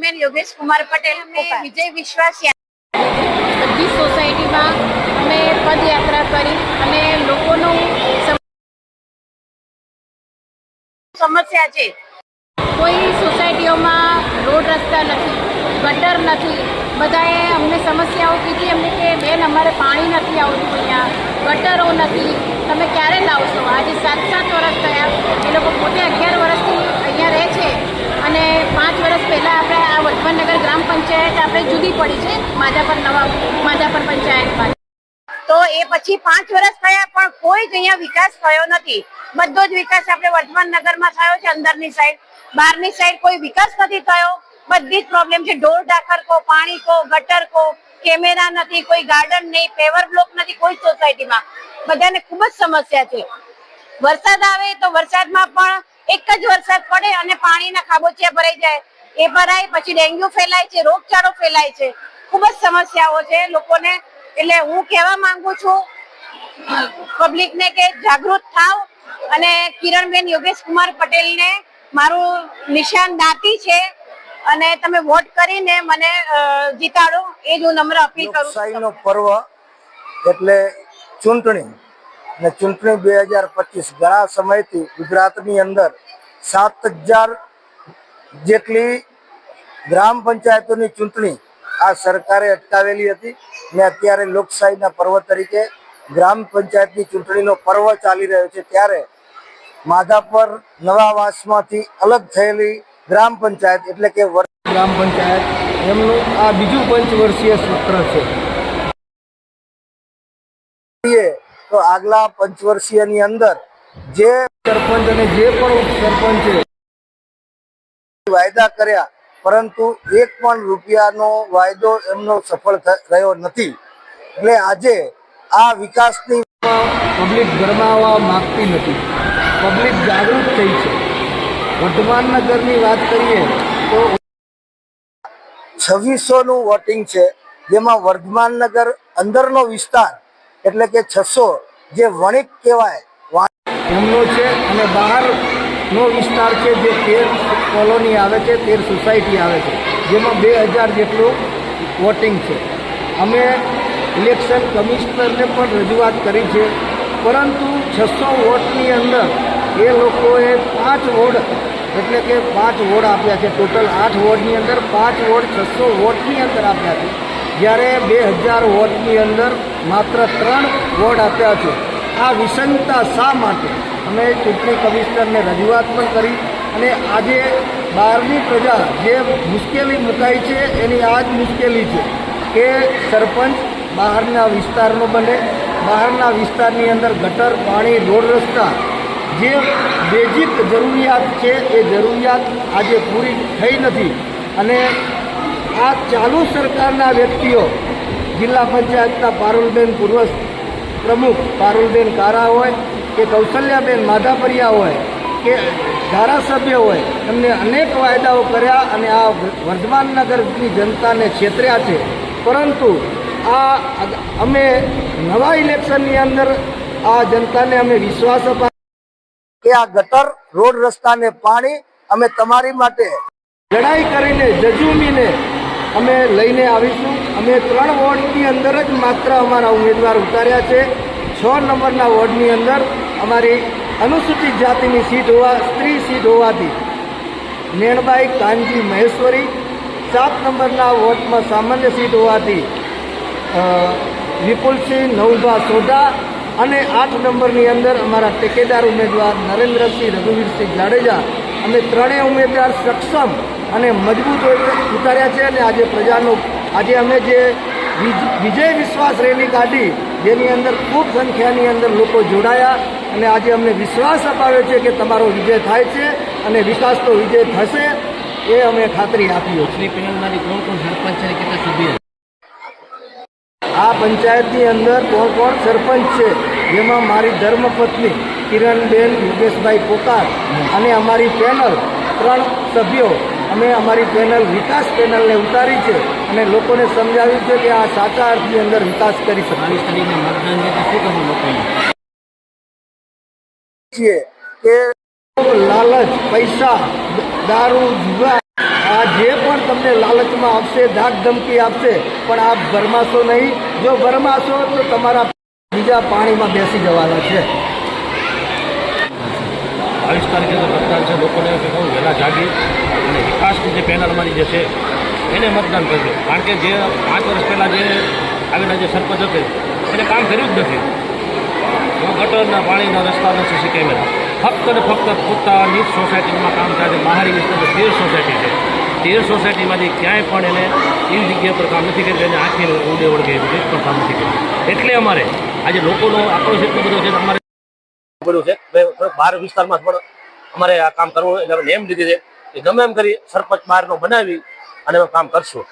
યોગેશ કુમાર પટેલ અને વિજય વિશ્વાસિયા બધી સોસાયટીમાં અમે પદયાત્રા કરી. અને લોકોનું સમસ્યા છે. કોઈ સોસાયટીઓમાં રોડ રસ્તા નથી ગટર નથી. બધાએ અમને સમસ્યાઓ કીધી અમને કે બેન અમારે પાણી નથી આવતું અહીંયા ગટરો નથી. તમે ક્યારે લાવશો? આજે સાત સાત વર્ષ થયા. એ લોકો પોતે અગિયાર વર્ષથી પાંચ વર્ષ પહેલાં આપણે આ વડભનગર ગ્રામ પંચાયત આપણે જુદી પડી છે, માધાપર નવા, માધાપર પંચાયતમાં. તો એ પછી પાંચ વર્ષ થયા, પણ કોઈ જ અહીંયા વિકાસ થયો નથી. બધો જ વિકાસ આપણે વર્તમાન નગરમાં થયો છે, અંદરની સાઈડ બહારની સાઈડ કોઈ વિકાસ નથી થયો. બધી જ પ્રોબ્લેમ છે. ઢોર ઢાખર કો પાણી કો ગટર કો કેમેરા નથી, કોઈ ગાર્ડન નહીં પેવર બ્લોક નથી, કોઈ સોસાયટીમાં બધાને ખૂબ જ સમસ્યા છે. વરસાદ આવે તો વરસાદમાં પણ એક જ વરસાદ પડે અને પાણીના ખાબોચિયા ભરાઈ જાય. એ ભરાય, પછી ડેન્ગ્યુ ફેલાય છે, રોગચાળો ફેલાય છે. ખૂબ જ સમસ્યાઓ છે લોકોને. એટલે હું કહેવા માંગુ છું, પબ્લિકને કે જાગૃત થાવ અને કિરણબેન યોગેશ કુમાર પટેલને મારું નિશાન દાતી છે અને તમે વોટ કરીને મને જીતાડો. એ જ હું નમ્ર અપીલ કરું લોકશાહીનો પર્વ એટલે ચૂંટણી. ને ચૂંટણી બે હજાર પચીસ ઘણા સમયથી ગુજરાતની અંદર સાત હજાર જેટલી ગ્રામ પંચાયતોની ચૂંટણી આ સરકારે અટકાવેલી હતી ને અત્યારે લોકશાહીના પર્વ તરીકે ગ્રામ પંચાયતની ચૂંટણીનો પર્વ ચાલી રહ્યો છે ત્યારે માધાપર નવાવાસમાંથી અલગ થયેલી ગ્રામ પંચાયત એટલે કે ગ્રામ પંચાયત એમનું આ બીજું પંચવર્ષીય સૂત્ર છે. તો આગલા પંચવર્ષીયની અંદર જે સરપંચ અને જે પણ ઉપસરપંચે વાયદા કર્યા, પરંતુ એક પણ રૂપિયાનો વાયદો એમનો સફળ રહ્યો નથી. એટલે આજે આ વિકાસની પબ્લિક ગરમાવા માગતી નથી. પબ્લિક જાગૃત થઈ છે. વર્ધમાન નગરની વાત કરીએ તો છવ્વીસોનું વોટિંગ છે, જેમાં વર્ધમાન નગર અંદરનો વિસ્તાર એટલે કે છસો, જે વણિક કહેવાય એમનો છે અને બહારનો વિસ્તાર છે જે તેર કોલોની આવે છે, તેર સોસાયટી આવે છે, જેમાં બે હજાર જેટલું વોટિંગ છે. અમે ઇલેક્શન કમિશનરને પણ રજૂઆત કરી છે, પરંતુ છસો વોટની અંદર એ લોકોએ પાંચ વોર્ડ, એટલે કે પાંચ વોર્ડ આપ્યા છે. ટોટલ આઠ વોર્ડની અંદર પાંચ વોર્ડ છસો વોટની અંદર આપ્યા છે. જ્યારે બે હજાર વોર્ડની અંદર માત્ર ત્રણ વોર્ડ આપ્યા છે. આ વિસંગતા શા માટે? અમે ચૂંટણી કમિશનરને રજૂઆત પણ કરી અને આજે બહારની પ્રજા જે મુશ્કેલી મુકાઈ છે, એની આ જ મુશ્કેલી છે કે સરપંચ બહારના વિસ્તારનો બને, બહારના વિસ્તારની અંદર ગટર, પાણી, રોડ રસ્તા જે બેઝિક જરૂરિયાત છે, એ જરૂરિયાત આજે પૂરી થઈ નથી. અને આ ચાલુ સરકારના વ્યક્તિઓ, જિલ્લા પંચાયતના પારુલબેન પૂર્વ પ્રમુખ પારુલબેન કારા હોય કે કૌશલ્યાબેન માધાપરિયા હોય કે ધારાસભ્ય હોય, એમને અનેક વાયદાઓ કર્યા અને આ વર્ધમાન નગરની જનતાને છેતર્યા છે. પરંતુ આ અમે નવા ઇલેક્શનની અંદર આ જનતાને અમે વિશ્વાસ અપા કે આ ગટર રોડ રસ્તાને પાણી અમે તમારી માટે લડાઈ કરીને જજુમીને અમે લઈને આવીશું. અમે ત્રણ વોર્ડની અંદર જ માત્ર અમારા ઉમેદવાર ઉતાર્યા છે. છ નંબરના વોર્ડની અંદર અમારી અનુસૂચિત જાતિની સીટ હોવા સ્ત્રી સીટ હોવાથી નેણબાઈ કાનજી મહેશ્વરી, સાત નંબરના વોર્ડમાં સામાન્ય સીટ હોવાથી વિપુલસિંહ નવભા સોઢા અને આઠ નંબરની અંદર અમારા ટેકેદાર ઉમેદવાર નરેન્દ્રસિંહ રઘુવીરસિંહ જાડેજા. અમે ત્રણેય ઉમેદવાર સક્ષમ અને મજબૂત ઉતાર્યા છે અને આજે પ્રજાનો આજે અમે જે વિજ- વિજય વિશ્વાસ રેલી કાઢી જેની અંદર ખૂબ સંખ્યાની અંદર લોકો જોડાયા અને આજે અમને વિશ્વાસ અપાવ્યો છે કે તમારો વિજય થાય છે અને વિકાસ તો વિજય થશે એ અમે ખાતરી આપીએ છીએ પેનલમાંથી કોણ કોણ સરપંચ છે કેટલા સભ્ય આ પંચાયતની અંદર કોણ કોણ સરપંચ છે? જેમાં મારી ધર્મપત્ની કિરણબેન યોગેશભાઈ પોકાર અને અમારી પેનલ ત્રણ સભ્યો અમે અમારી પેનલ વિકાસ પેનલને ઉતારી છે અને લોકોને સમજાવ્યું છે કે આ સાચા અર્થની અંદર વિકાસ કરી શકાય બાવીસ તારીખે મતદાન છે તો શું કહું લોકોને? છીએ કે લાલચ પૈસા દારૂ જુગાર આ જે પણ તમને લાલચમાં આપશે ધાક ધમકી આપશે પણ આપ ભરમાશો નહીં. જો ભરમાશો તો તમારા બીજા પાણીમાં બેસી જવાના છે. બાવીસ તારીખે મતદાન છે, લોકોને બહુ વહેલા જાગી અને વિકાસની જે પેનલ જે છે, એને મતદાન કરજો. કારણ કે જે પાંચ વર્ષ પહેલાં જે આવેલા જે સરપંચ હતો, એને કામ કર્યું જ નથી. ગટરના પાણીના રસ્તા નથી સી કેમેરા ફક્ત ને ફક્ત પોતાની સોસાયટીમાં કામ થાય છે. મહારી વિસ્તારમાં તેર સોસાયટી છે. તેર સોસાયટીમાંથી ક્યાંય પણ એને એવી જગ્યા પર કામ નથી કર્યું એને આખી ઉડે ઓળખે એક પણ કામ નથી કર્યું એટલે અમારે આજે લોકોનો આક્રોશ એટલો બધો છે અમારે પડ્યું છે. બહાર વિસ્તારમાં પણ અમારે આ કામ કરવું એટલે નેમ લીધી છે કે ગમે એમ કરી સરપંચ બહારનો બનાવી અને અમે કામ કરશું.